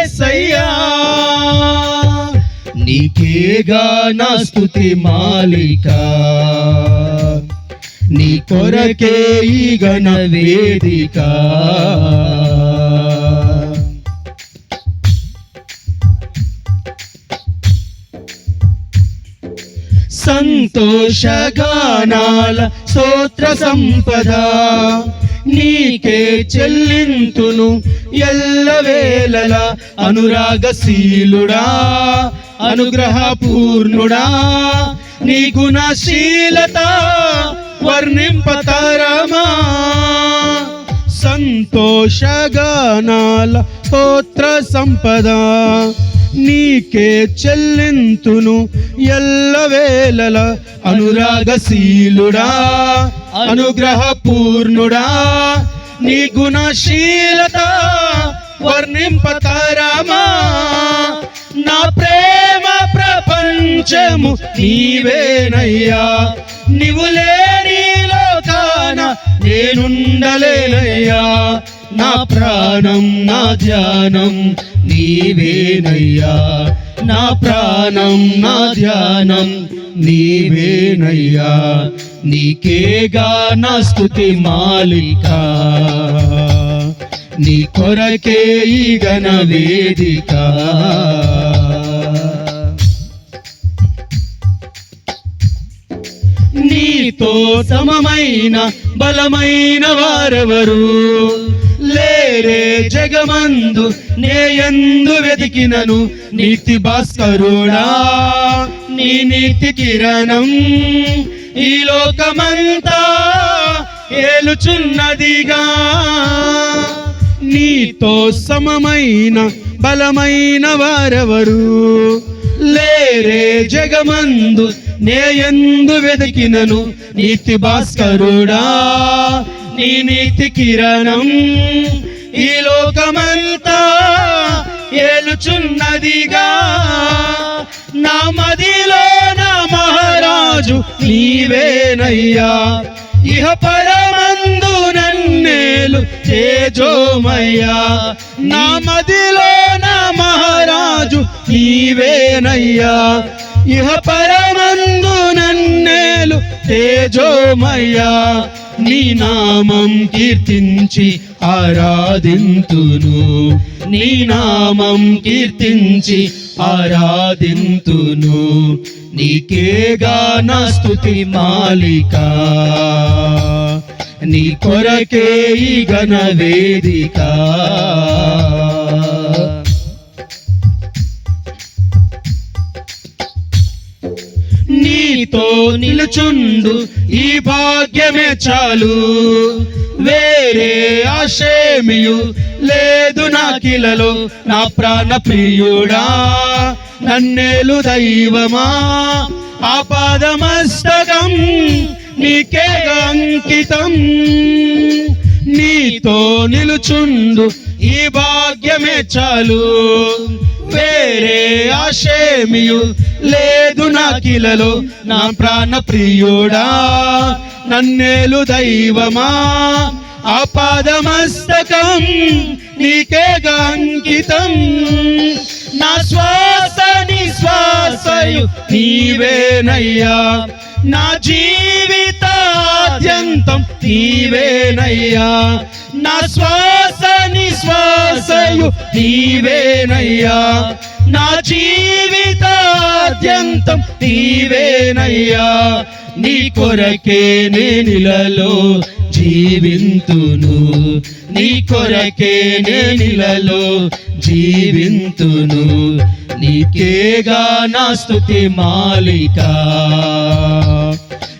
నాయసయ్యా నీకేగా నా స్థుతి మాలిక. నీ కొరకే ఈ గణ వేదిక. సంతోషగానాల స్తోత్ర సంపద. నీకే చెల్లింతును ఎల్లవేళల అనురాగశీలుడా అనుగ్రహపూర్ణుడా. నీ గుణశీలత వర్ణింపతరమా. సంతోషగానాల స్తోత్ర సంపద. నీకే చెల్లింతును ఎల్లవేళల అనురాగశీలుడా అనుగ్రహపూర్ణుడా. నీ గుణశీలత వర్ణింపతరమా. నా ప్రేమ ప్రపంచము నీవేనయ్యా. నీవు లేని లోకాన నేనుండలేనయ్యా. నా ప్రాణం నా ధ్యానం నీవేనయ్యా. నా ప్రాణం నా ధ్యానం నీవేనయ్యా. నీకేగా నా స్తుతి మాలిక. నీ కొరకే ఈ గణ వేదిక. నీతో సమమైన బలమైన వారెవరు? జగమందు నేయందు వెతికినను నీతి భాస్కరుడా నీ నీతి కిరణం ఈ లోకమంతా ఏలుచున్నదిగా. నీతో సమమైన బలమైన వారెవరు? లేరే జగమందు నేయందు వెతికినను నీతి భాస్కరుడా నీ నీతి కిరణం ఈ లోకమంతా ఏలుచున్నదిగా. నా మదిలో నా మహారాజు నీవేనయ్యా. ఇహ పరమందు నన్నేలు తేజోమయ్యా. నా మదిలో నా మహారాజు నీవేనయ్యా. ఇహ పరమందు నన్నేలు తేజోమయ్యా. నీ నామం కీర్తించి ఆరాధింతును. నీ నామం కీర్తించి ఆరాధింతును. నీకేగా నా స్తుతి మాలిక. నీ కొరకే ఈ గణ వేదిక. నీతో నిలుచుండు. ఈ భాగ్యమే చాలు. వేరే ఆశేమియు లేదు నా కిలలో నా ప్రాణ ప్రియుడా నన్నేలు దైవమా? ఆపాదమస్తకం నీకే అంకితం. నీతో నిలుచుండు. ఈ భాగ్యమే చాలు. వేరే ఆశేమియు లేదు నా కిలలో నా ప్రాణ ప్రియుడా. నన్నేలు దైవమా. ఆపాదమస్తకం నీకే అంకితం. నా శ్వాస నిశ్వాసయు నీవేనయ్యా. నా జీవితాద్యంతం నీవేనయ్యా. నా శ్వాస నిశ్వాసయు నీవేనయ్యా. నా జీవితాద్యంతం నీవేనయ్యా. నీ కొరకే నేనిలలో జీవింతును. నీ కొరకే నేనిలలో జీవింతును. నీకేగా నా స్థుతి మాలిక.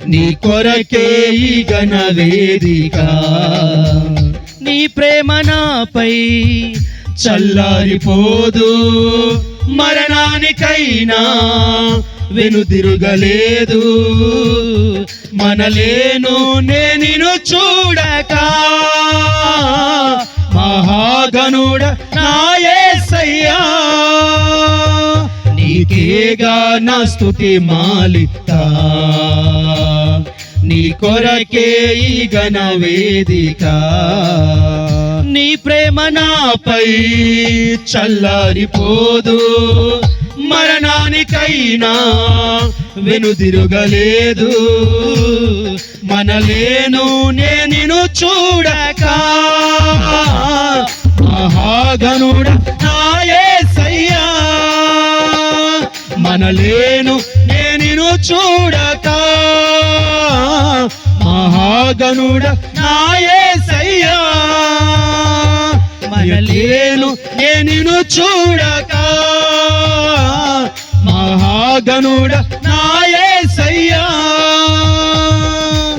నీ కొరకే ఈ గణ వేదిక నీ ప్రేమ నాపై చల్లారిపోదు. మరణానికైనా వెనుదిరుగలేదు మనలేను నేను చూడక. మహాగనుడ నాయసయ్యా నీకేగా నా స్తుతి మాలిక నీ కొరకే ఈ గణ వేదిక. నీ ప్రేమ నాపై చల్లారిపోదు. మరణానికైనా వెనుదిరుగలేదు మనలేను నేను చూడక. మహాగనుడ నాయసయ్యా మనలేను నేను చూడక. మహాగనుడ నాయసయ్యా మనలేను నేను చూడక. మహాగనుడ నాయసయ్యా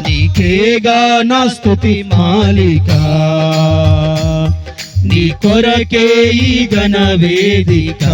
నీకేగా నా స్తుతి మాలిక. నీ కొరకే ఈ గణ వేదిక.